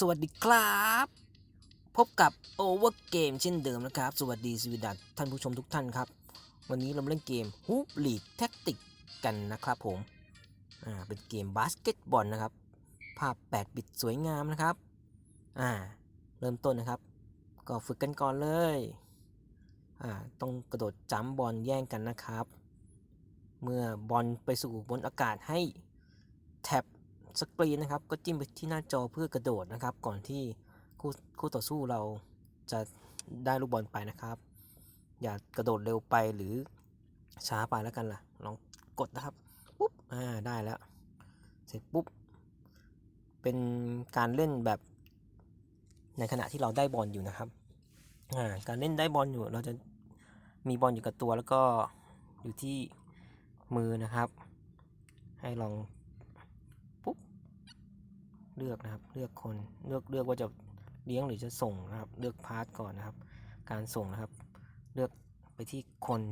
สวัสดีครับ พบกับ Over Game เช่นเดิมนะครับ สวัสดีสวีดัสท่านผู้ชมทุกท่านครับ วันนี้เราเล่นเกม Hoop League Tactic กันนะครับผมอ่าเป็นเกมบาสเกตบอลนะครับ ภาพ 8 บิตสวยงามนะครับอ่าเริ่มต้นนะครับ ก็ฝึกกันก่อนเลยอ่าต้องกระโดดจัมบอลแย่งกันนะครับ เมื่อบอลไปสู่บนอากาศให้แท็บ สกรีนนะครับ ก็จิ้มไปที่หน้าจอเพื่อกระโดดนะครับ ก่อนที่คู่คู่ต่อสู้เราจะได้ลูกบอลไปนะครับ อย่ากระโดดเร็วไปหรือช้าไปแล้วกันล่ะ ลองกดนะครับ ปุ๊บ อ่า ได้แล้ว เสร็จปุ๊บ เป็นการเล่นแบบในขณะที่เราได้บอลอยู่นะครับ อ่า การเล่นได้บอลอยู่ เราจะมีบอลอยู่กับตัวแล้วก็อยู่ที่มือนะครับ ให้ลอง เลือกนะครับ เลือกคนเลือกเลือกว่าจะเลี้ยงหรือจะส่งนะครับ เลือกพาร์ทก่อนนะครับ การส่งนะครับ เลือกไปที่คน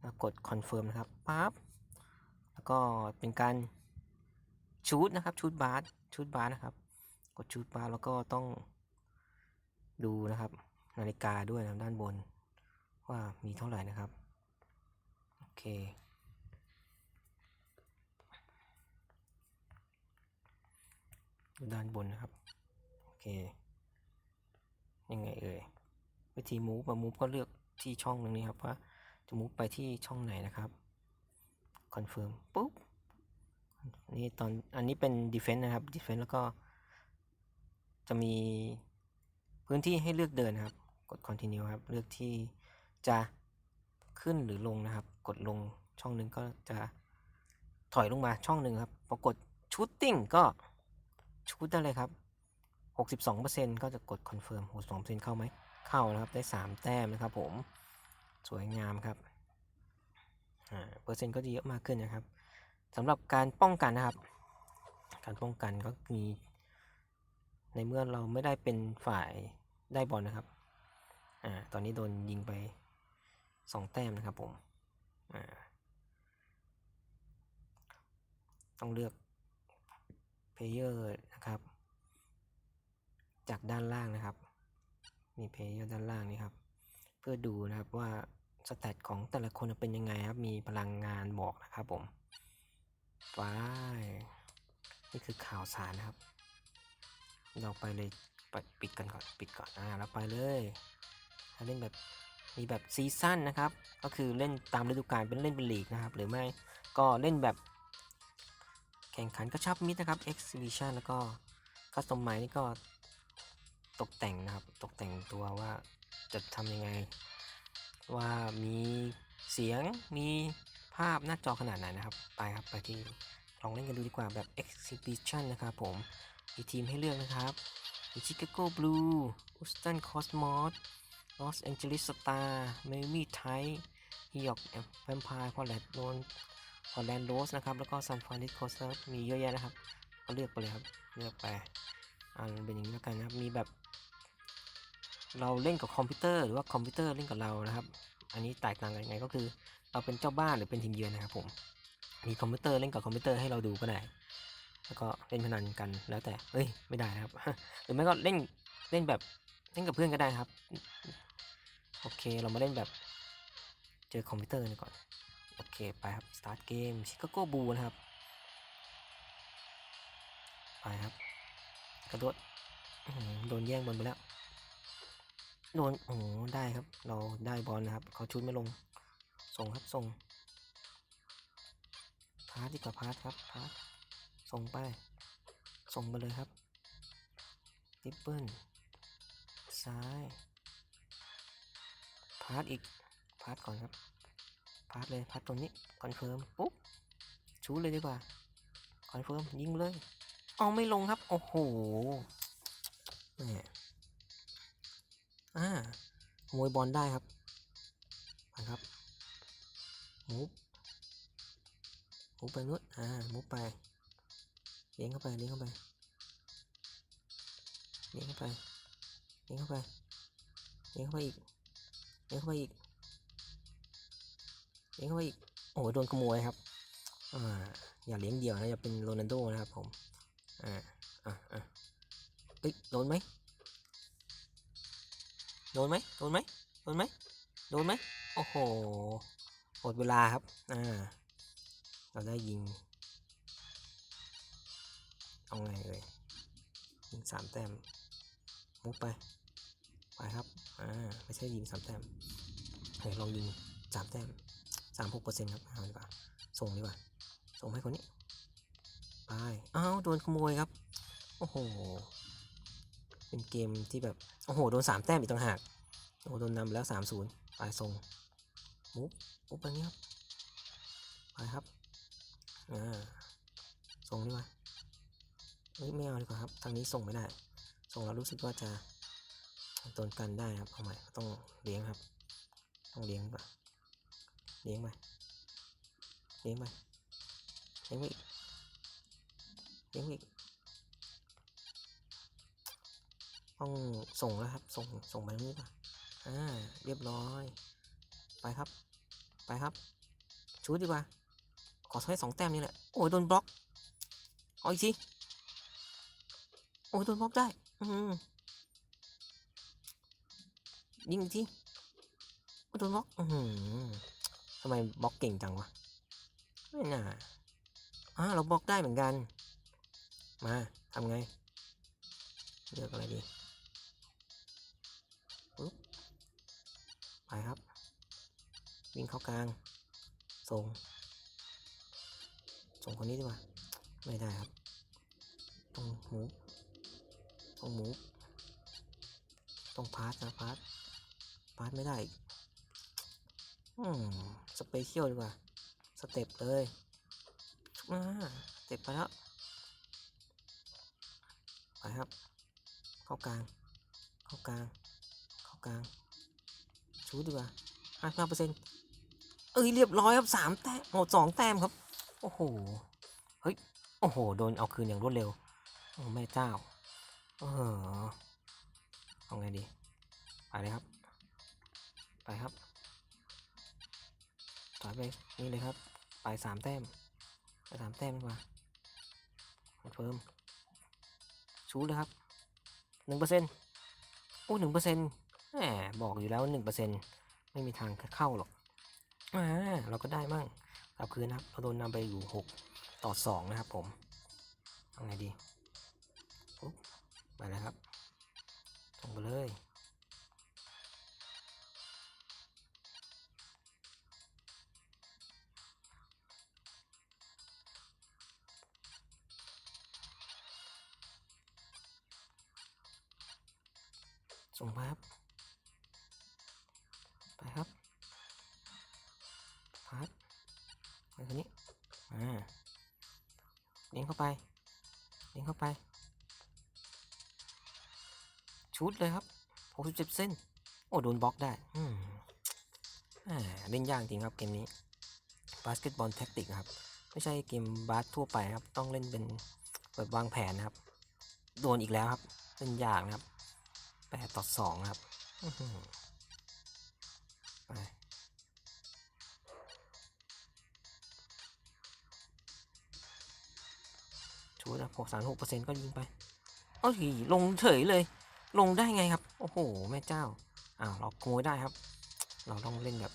แล้วกดคอนเฟิร์มนะครับปั๊บแล้วก็เป็นการชูดนะครับชูดบาร์ชูดบาร์นะครับ กดชูดบาร์แล้วก็ต้องดูนะครับ นาฬิกาด้วยนะด้านบน ว่ามีเท่าไหร่นะครับ โอเค ด้านบนนะครับ โอเค ยังไงเอ่ย วิธีมูฟมามูฟก็เลือกที่ช่องตรงนี้ครับว่าจะมูฟไปที่ช่องไหนนะครับ คอนเฟิร์มปุ๊บ นี่ตอน อันนี้เป็น defense นะครับ defense แล้วก็จะมีพื้นที่ให้เลือกเดินนะครับ กด continue ครับ เลือกที่จะขึ้นหรือลงนะครับ กดลงช่องหนึ่งก็จะถอยลงมาช่องหนึ่งครับ พอกด shooting ก็ ชุดได้เลยครับ 62%ก็จะกดคอนเฟิร์ม62%เข้าไหม เข้านะครับ ได้ 3 แต้มนะครับผม สวยงามครับอ่าเปอร์เซ็นต์ก็จะเยอะมากขึ้นนะครับสำหรับการป้องกันนะครับ การป้องกันก็มี ในเมื่อเราไม่ได้เป็นฝ่ายได้บอลนะครับ อ่า ตอนนี้โดนยิงไป 2 แต้มนะครับผม อ่า ต้องเลือก เพลเยอร์นะครับ จากด้านล่างนะครับมีเพลเยอร์ด้านล่างนี่ครับ เพื่อดูนะครับว่าสแตทของแต่ละคนเป็นยังไงครับ มีพลังงานบอกนะครับผมไปนี่คือข่าวสารนะครับ เราไปเลยปปิดกันก่อนปิดก่อนอ่าเราไปเลยเล่นแบบมีแบบซีซั่นนะครับ ก็คือเล่นตามฤดูกาลเป็นเล่นเป็นลีกนะครับ หรือไม่ก็เล่นแบบ แข่งขันกระชับมิตรนะครับ exhibition แล้วก็คัสมไมนี่ก็ตกแต่งนะครับ ตกแต่งตัวว่าจะทำยังไง ว่ามีเสียงมีภาพหน้าจอขนาดไหนนะครับ ไปครับไปที่ลองเล่นกันดูดีกว่าแบบ exhibition นะครับผม มีทีมให้เลือกนะครับมี Chicago Blue Houston Cosmos Los Angeles Star Miami Tide New York Vampire Portland แลนด์โรสนะครับ แล้วก็ซันฟรานซิสโกเซิร์ฟมีเยอะแยะนะครับก็เลือกไปเลยครับ เลือกไป อ่าเป็นอย่างนี้แล้วกันนะครับ มีแบบ เราเล่นกับคอมพิวเตอร์หรือว่าคอมพิวเตอร์เล่นกับเรานะครับ อันนี้แตกต่างกันยังไงก็คือ เราเป็นเจ้าบ้านหรือเป็นทีมเยือนนะครับผม มีคอมพิวเตอร์เล่นกับคอมพิวเตอร์ให้เราดูก็ได้ แล้วก็เล่นพนันกันแล้วแต่เฮ้ย ไม่ได้นะครับ หรือไม่ก็เล่น เล่นแบบ เล่นกับเพื่อนก็ได้ครับ โอเค เรามาเล่นแบบ เจอคอมพิวเตอร์นี่ก่อน โอเค ไปครับ สตาร์ทเกม ชิคาโกบูนะครับ ไปครับ กระโดดโดนแย่งบอลไปแล้ว โดน โอ้ได้ครับ เราได้บอลนะครับ เขาชุดไม่ลง ส่งครับ ส่ง พาสดีกว่าพาสครับ พาสส่งไป ส่งไปเลยครับทิปเปิลซ้าย พาสอีก พาสก่อนครับ พาสเลยพาสตรงนี้คอนเฟิร์มปุ๊บชูเลยดีกว่าคอนเฟิร์มยิงเลยเอาไม่ลงครับ โอ้โหนี่อ่าขโมยบอลได้ครับไปครับมูฟมูฟไปนู้นอ่ามูฟไปเลี้ยงเข้าไปเลี้ยงเข้าไปเลี้ยงเข้าไปเลี้ยงเข้าไปเลี้ยงเข้าไปอีกเลี้ยงเข้าไปอีก ลี้ยงเข้าไปอีก โอ้โหโดนขโมยครับ อ่า อย่าเลี้ยงเดี่ยวนะ อย่าเป็นโรนัลโดนะครับผม อ่า อ่าอ่าเอ้ย โดนไหมโดนไหมโดนไหมโดนไหมโดนไหมโอ้โหหมดเวลาครับ อ่า เราได้ยิง เอาไงเลยยิงสามแต้ม มุกไป ไปครับ อ่า ไม่ใช่ยิงสามแต้มเฮ้ยลองยิงสามแต้ม สามหกเปอร์เซ็นต์ครับเอาดีกว่าส่งดีกว่า ส่งให้คนนี้ ไปอ้าวโดนขโมยครับ โอ้โห เป็นเกมที่แบบ โอ้โห โดนสามแต้มอีกต่างหาก โอ้โห โดนนำแล้วสามศูนย์ไปส่งมุกมุกไปนี้ครับ ไปครับ อ่า ส่งดีกว่าเฮ้ยไม่เอาดีกว่าครับ ทางนี้ส่งไม่ได้ ส่งแล้วรู้สึกว่าจะโดนกันได้ครับเอาใหม่ต้องเลี้ยงครับ ต้องเลี้ยงป่ะ เลี้ยงไปเลี้ยงไปเลี้ยงอีกเลี้ยงอีกต้องส่งแล้วครับ ส่ง ส่งไปตรงนี้ป่ะอ่า เรียบร้อย ไปครับ ไปครับ ชูดดีกว่า ขอใช้สองแต้มนี่แหละ โอ้ยโดนบล็อก เอาอีกทีโอ้ยโดนบล็อกได้ อืมยิงอีกทีโอ้ยโดนบล็อก อืม ทำไมบล็อกเก่งจังวะ ไม่น่าอ่าเราบล็อกได้เหมือนกัน มาทำไง เลือกอะไรดีปึ๊บไปครับ วิ่งเข้ากลาง ส่ง ส่งคนนี้ดีกว่า ไม่ได้ครับต้องหมูต้องหมูต้องพาร์ทนะพาร์ทพาร์ทไม่ได้ อืมสเปเชียลดีกว่า สเต็ปเลยมาสเต็ปไปแล้ว ไปครับ เข้ากลาง เข้ากลาง เข้ากลาง ชูดีกว่าห้าห้าเปอร์เซ็นต์เอ้ยเรียบร้อยครับสามแต้มโอ้สองแต้มครับ โอ้โห เฮ้ย โอ้โห โดนเอาคืนอย่างรวดเร็ว โอ้แม่เจ้า เออเอาไงดี ไปเลยครับ ไปครับ ถอยไปนี่เลยครับ ไปสามแต้ม ไปสามแต้มดีกว่าคอนเฟิร์มชูเลยครับหนึ่งเปอร์เซ็นต์โอ้หนึ่งเปอร์เซ็นต์แหมบอกอยู่แล้วหนึ่งเปอร์เซ็นต์ไม่มีทางเข้าหรอกอ่าเราก็ได้มั่งกลับคืนนะครับเราโดนนำไปอยู่หกต่อสองนะครับผมเอาไงดีปุ๊บไปแล้วครับส่งไปเลย ส่งไปครับ ไปครับพัดไปคนนี้อ่าเลี้ยงเข้าไปเลี้ยงเข้าไป ชุดเลยครับ67เส้น โอ้ โดนบล็อกได้อืมอ่าเล่นยากจริงครับเกมนี้บาสเกตบอลแท็กติกครับ ไม่ใช่เกมบาสทั่วไปครับ ต้องเล่นเป็นแบบวางแผนนะครับ โดนอีกแล้วครับ เล่นยากนะครับ แปดต่อสองครับไปชูดหกสามหกเปอร์เซ็นต์ก็ยิงไปเอ้ยลงเฉยเลย ลงได้ไงครับ โอ้โห แม่เจ้า อ้าวเราขโมยได้ครับ เราต้องเล่นแบบ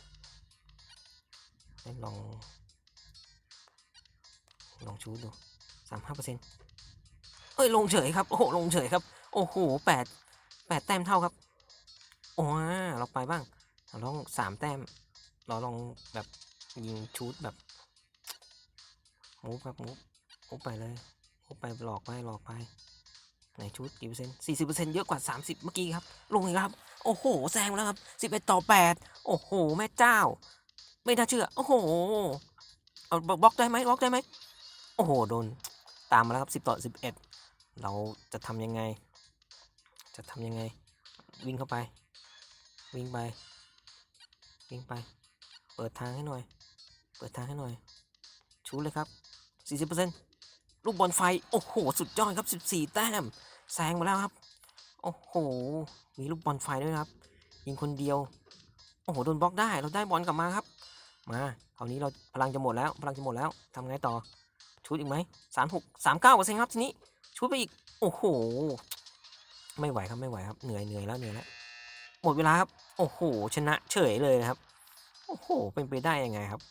เล่นลอง ลองชูดดูสามห้าเปอร์เซ็นต์เอ้ย ลงเฉยครับ โอ้โห ลงเฉยครับ โอ้โหแปด แปดแต้มเท่าครับโอ้เราไปบ้างเราต้องสามแต้ม เราลองแบบยิงชูดแบบมูฟครับมูฟมูฟไปเลยมูฟไปหลอกไปหลอกไปไหนชูดกี่เปอร์เซ็นต์สี่สิบเปอร์เซ็นต์เยอะกว่าสามสิบเมื่อกี้ครับ ลงอีกแล้วครับ โอ้โห แซงแล้วครับสิบเอ็ดต่อแปดโอ้โห แม่เจ้า ไม่น่าเชื่อ โอ้โห เอาบล็อกได้ไหมบล็อกได้ไหม โอ้โห โดน ตามมาแล้วครับสิบต่อสิบเอ็ดเราจะทำยังไง จะทำยังไง วิ่งเข้าไป วิ่งไป วิ่งไป เปิดทางให้หน่อย เปิดทางให้หน่อย ชูเลยครับ 40%ลูกบอลไฟ โอ้โห สุดยอดครับ 14 แต้ม แซงมาแล้วครับ โอ้โห มีลูกบอลไฟด้วยครับ ยิงคนเดียว โอ้โห โดนบล็อกได้ เราได้บอลกลับมาครับ มาคราวนี้เราพลังจะหมดแล้ว พลังจะหมดแล้วทำไงต่อชูดอีกไหมสามหกสามเก้าเปอร์เซ็นต์ครับทีนี้ชูดไปอีก โอ้โห ไม่ไหวครับไม่ไหวครับเหนื่อยเหนื่อยแล้วเหนื่อยแล้วหมดเวลาครับโอ้โหชนะเฉยเลยนะครับโอ้โหเป็นไปได้ยังไงครับ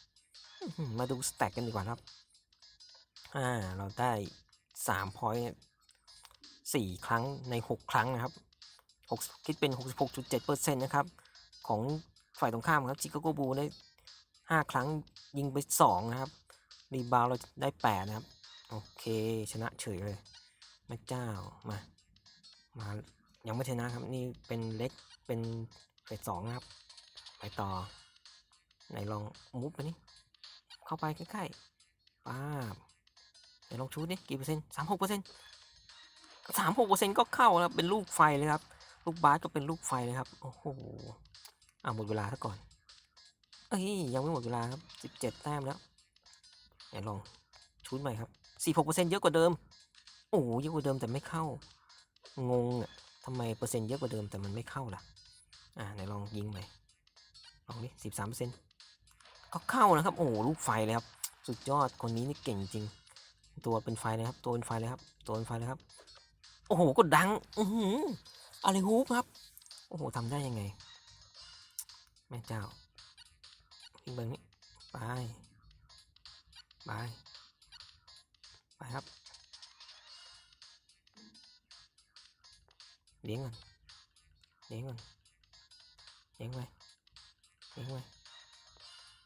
มาดูสแต็กกันดีกว่าครับอ่าเราได้สามพอยต์สี่ครั้งในหกครั้งนะครับหกคิดเป็นหกสิบหกจุดเจ็ดเปอร์เซ็นต์นะครับ ของฝ่ายตรงข้ามครับชิคาโกบูได้ห้าครั้งยิงไปสองนะครับรีบาวด์เราได้แปดนะครับ โอเค ชนะเฉยเลยแม่เจ้ามา มายังไม่ชนะครับ นี่เป็นเล็กเป็นเฟสสองนะครับ ไปต่อไหนลองมุฟไปนี่เข้าไปใกล้ๆป้าบไหนลองชูดนี่กี่เปอร์เซ็นต์สามหกเปอร์เซ็นต์สามหกเปอร์เซ็นต์ก็เข้าแล้วเป็นลูกไฟเลยครับ ลูกบาสก็เป็นลูกไฟเลยครับ โอ้โหอะหมดเวลาซะก่อน เอ้ยยังไม่หมดเวลาครับสิบเจ็ดแต้มแล้วไหนลองชูดใหม่ครับสี่หกเปอร์เซ็นต์เยอะกว่าเดิม โอ้โหเยอะกว่าเดิมแต่ไม่เข้า งงอะทำไมเปอร์เซ็นต์เยอะกว่าเดิมแต่มันไม่เข้าล่ะ อ่าไหนลองยิงใหม่ลองดิสิบสามเปอร์เซ็นต์ก็เข้านะครับ โอ้โหลูกไฟเลยครับ สุดยอดคนนี้นี่เก่งจริง ตัวเป็นไฟเลยครับ ตัวเป็นไฟเลยครับ ตัวเป็นไฟเลยครับ โอ้โหก็ดัง อือหืออะไรฮูปครับ โอ้โหทำได้ยังไง แม่เจ้าพิงเบิงนี้ไปไปไปครับ เลี้ยงก่อนเลี้ยงก่อนเลี้ยงไปเลี้ยงไป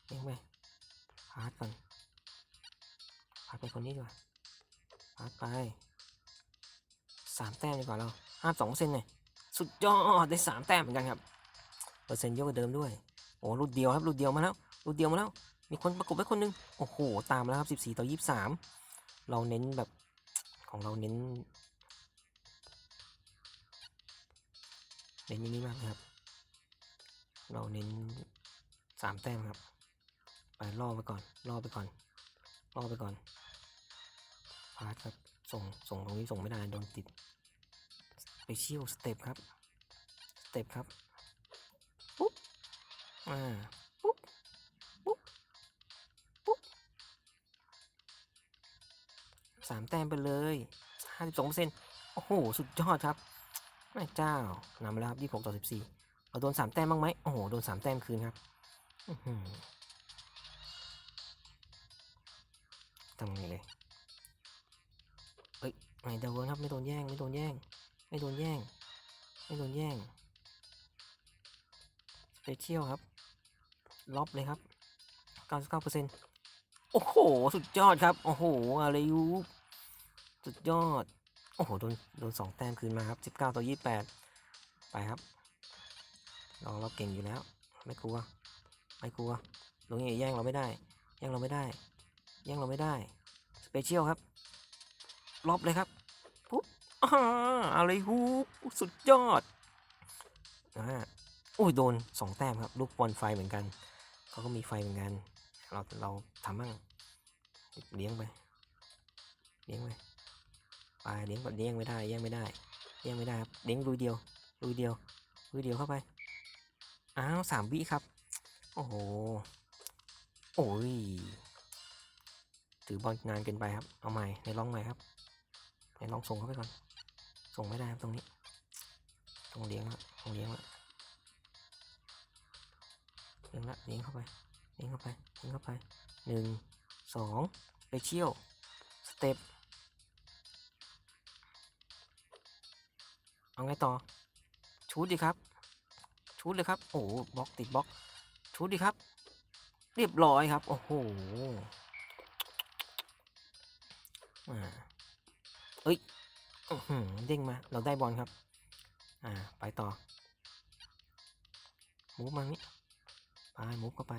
เลี้ยงไปพาดก่อนพาดไปคนนี้ดีกว่าพาดไปสามแต้มดีกว่าเราห้าสองเซนเลยสุดยอดได้สามแต้มเหมือนกันครับเปอร์เซ็นต์เยอะกว่าเดิมด้วยโอ้รุ่นเดียวครับรุ่นเดียวมาแล้วรุ่นเดียวมาแล้ว มีคนประกบไว้คนหนึงโอ้โหตามแล้วครับสิบสี่ต่อยี่สิบสามเราเน้นแบบของเราเน้น เน้นอย่างนี้มากนะครับ เราเน้นสามแต้มครับ ไปล่อไปก่อนล่อไปก่อนล่อไปก่อนพาสครับส่งส่งตรงนี้ส่งไม่ได้โดนติดไปเชี่ยวสเต็ปครับสเต็ปครับปุ๊บอ่าปุ๊บปุ๊บปุ๊บสามแต้มไปเลยห้าสิบสองเปอร์เซ็นต์โอ้โห สุดยอดครับ แม่เจ้านำมาแล้วครับยี่หกต่อสิบสี่เราโดนสามแต้มบ้างไหมโอ้โห โดนสามแต้มคืนครับทำไงเลยเฮ้ยไม่โดนครับ ไม่โดนแย่ง ไม่โดนแย่ง ไม่โดนแย่ง ไม่โดนแย่งสเปเชียลครับ ล็อบเลยครับเก้าสิบเก้าเปอร์เซ็นต์โอ้โห สุดยอดครับ โอ้โห อะไรยูสุดยอด โอ้โห โดน โดนสองแต้มคืนมาครับสิบเก้าต่อยี่แปดไปครับ เราเราเก่งอยู่แล้ว ไม่กลัว ไม่กลัวตรงนี้แย่งเราไม่ได้ แย่งเราไม่ได้ แย่งเราไม่ได้ สเปเชียลครับ ล็อบเลยครับ ปุ๊บอะไรฮูสุดยอดอ่าอุ้ย โดนสองแต้มครับ ลูกบอลไฟเหมือนกัน เขาก็มีไฟเหมือนกัน เรา เราทำมั่งเลี้ยงไป เลี้ยงไป ไปเลี้ยงก่อนเลี้ยงไม่ได้เลี้ยงไม่ได้เลี้ยงไม่ได้ครับเลี้ยงลุยเดียวลุยเดียวลุยเดียวเข้าไปอ้าวสามวิครับ โอ้โหโอ้ยถือบอลนานเกินไปครับ เอาใหม่ในลองใหม่ครับในลองส่งเข้าไปก่อน ส่งไม่ได้ครับตรงนี้ต้องเลี้ยงละต้องเลี้ยงละเลี้ยงละเลี้ยงเข้าไปเลี้ยงเข้าไปเลี้ยงเข้าไปหนึ่งสองไปเชี่ยวสเต็ป เอาไงต่อชูดดีครับชูดเลยครับ โอ้โหบล็อกติดบล็อกชูดดีครับ เรียบร้อยครับ โอ้โหอ่าเอ้ยเด้งมา เราได้บอลครับ อ่า ไปต่อ มูฟมานี้ไปมูฟเข้าไป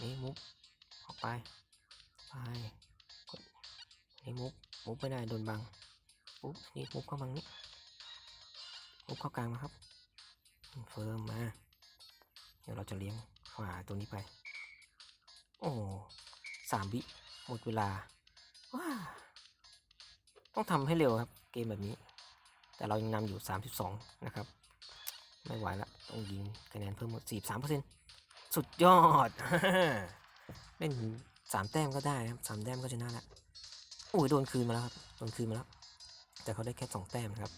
นี่มูฟออกไป ไปนี่มูฟมูฟไม่ได้โดนบังปุ๊บนี่มูฟเข้าบัง นี้เข้ากลางนะครับเฟิร์มมา เดี๋ยวเราจะเลี้ยงฝาตัวนี้ไป โอ้สามวิหมดเวลา ว้า ต้องทำให้เร็วครับ เกมแบบนี้ แต่เรายังนำอยู่ 32 นะครับ ไม่ไหวละต้องยิงคะแนนเพิ่มหมด43%สุดยอด เล่นสามแต้มก็ได้ครับสามแต้มก็ชนะละโอ้ยโดนคืนมาแล้วครับ โดนคืนมาแล้ว แต่เขาได้แค่สองแต้มนะครับ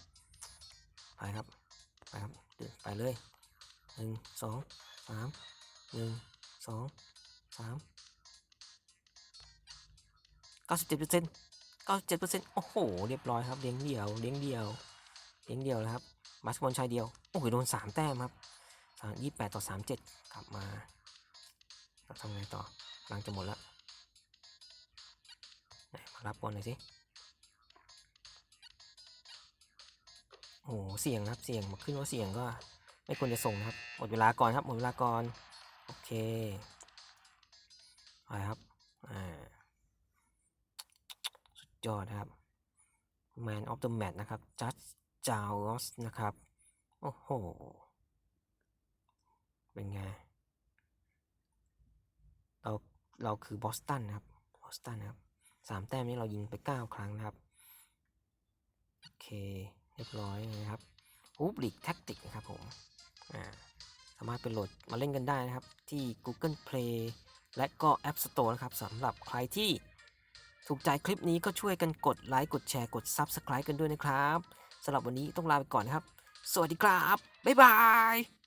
ไปครับ ไปครับเดินไปเลยหนึ่งสองสามหนึ่งสองสามเก้าสิบเจ็ดเปอร์เซ็นต์เก้าสิบเจ็ดเปอร์เซ็นต์โอ้โห เรียบร้อยครับ เลี้ยงเดี่ยว เลี้ยงเดี่ยว เลี้ยงเดี่ยวแล้วครับมัสบอลชายเดียว โอ้โห โดนสามแต้มครับสามยี่แปดต่อสามเจ็ดกลับมาเราทำไงต่อกำลังจะหมดแล้วไหนมารับบอลหน่อยสิ โอ้โหเสี่ยงนะครับ เสี่ยงมาขึ้นว่าเสี่ยงก็ ไม่ควรจะส่งนะครับ หมดเวลาก่อนครับ หมดเวลาก่อน โอเคไปครับอ่าสุดยอดครับ Man of the Match นะครับจัดจาวสนะครับ โอ้โห เป็นไง เรา เราคือบอสตันนะครับ บอสตันนะครับ สามแต้มนี้เรายิงไปเก้าครั้งนะครับ โอเค รียบร้อยนะครับฮูบลิกแท็กติกนะครับผมสามารถไปโหลดมาเล่นกันได้นะครับ ที่ Google Play และก็ App Store นะครับสำหรับใครที่ถูกใจคลิปนี้ก็ช่วยกันกดไลค์กดแชร์กด Subscribe กันด้วยนะครับสำหรับวันนี้ต้องลาไปก่อนนะครับ สวัสดีครับ บ๊ายบาย